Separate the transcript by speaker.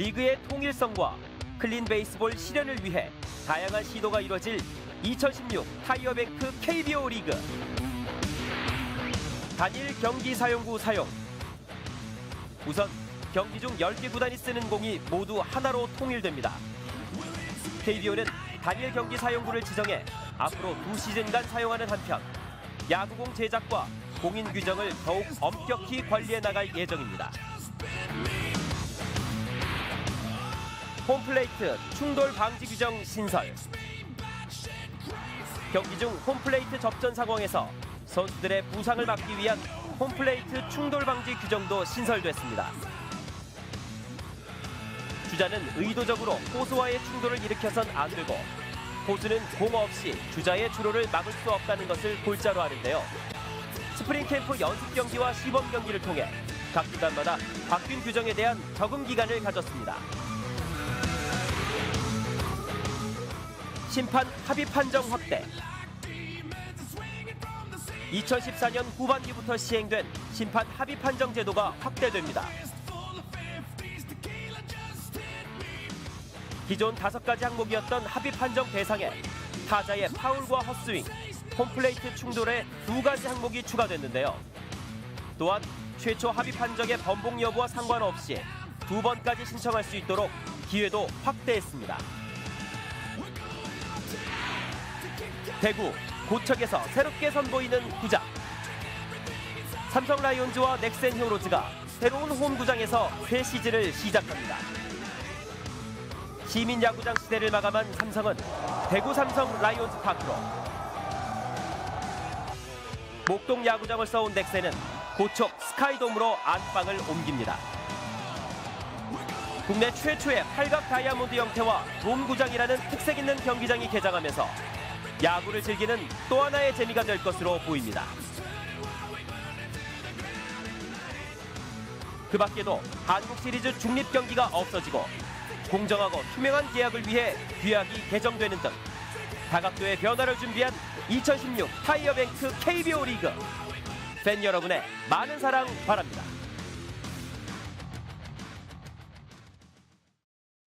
Speaker 1: 리그의 통일성과 클린 베이스볼 실현을 위해 다양한 시도가 이뤄질 2016 타이어뱅크 KBO 리그 단일 경기 사용구 사용 우선 경기 중 10개 구단이 쓰는 공이 모두 하나로 통일됩니다. KBO는 단일 경기 사용구를 지정해 앞으로 두 시즌간 사용하는 한편 야구공 제작과 공인 규정을 더욱 엄격히 관리해 나갈 예정입니다. 홈플레이트 충돌 방지 규정 신설. 경기 중 홈플레이트 접전 상황에서 선수들의 부상을 막기 위한 홈플레이트 충돌 방지 규정도 신설됐습니다. 주자는 의도적으로 포수와의 충돌을 일으켜선 안 되고 포수는 공 없이 주자의 주로를 막을 수 없다는 것을 골자로 하는데요. 스프링 캠프 연습 경기와 시범 경기를 통해 각 구단마다 바뀐 규정에 대한 적응 기간을 가졌습니다. 심판 합의 판정 확대. 2014년 후반기부터 시행된 심판 합의 판정 제도가 확대됩니다. 기존 다섯 가지 항목이었던 합의 판정 대상에 타자의 파울과 헛스윙, 홈플레이트 충돌의 두 가지 항목이 추가됐는데요. 또한 최초 합의 판정의 번복 여부와 상관없이 두 번까지 신청할 수 있도록 기회도 확대했습니다. 대구 고척에서 새롭게 선보이는 구장. 삼성 라이온즈와 넥센 히어로즈가 새로운 홈 구장에서 새 시즌을 시작합니다. 시민 야구장 시대를 마감한 삼성은 대구 삼성 라이온즈 파크로 목동 야구장을 써온 넥센은 고척 스카이돔으로 안방을 옮깁니다. 국내 최초의 팔각 다이아몬드 형태와 돔구장이라는 특색 있는 경기장이 개장하면서 야구를 즐기는 또 하나의 재미가 될 것으로 보입니다. 그 밖에도 한국 시리즈 중립 경기가 없어지고 공정하고 투명한 계약을 위해 규약이 개정되는 등 다각도의 변화를 준비한 2016 타이어뱅크 KBO 리그 팬 여러분의 많은 사랑 바랍니다.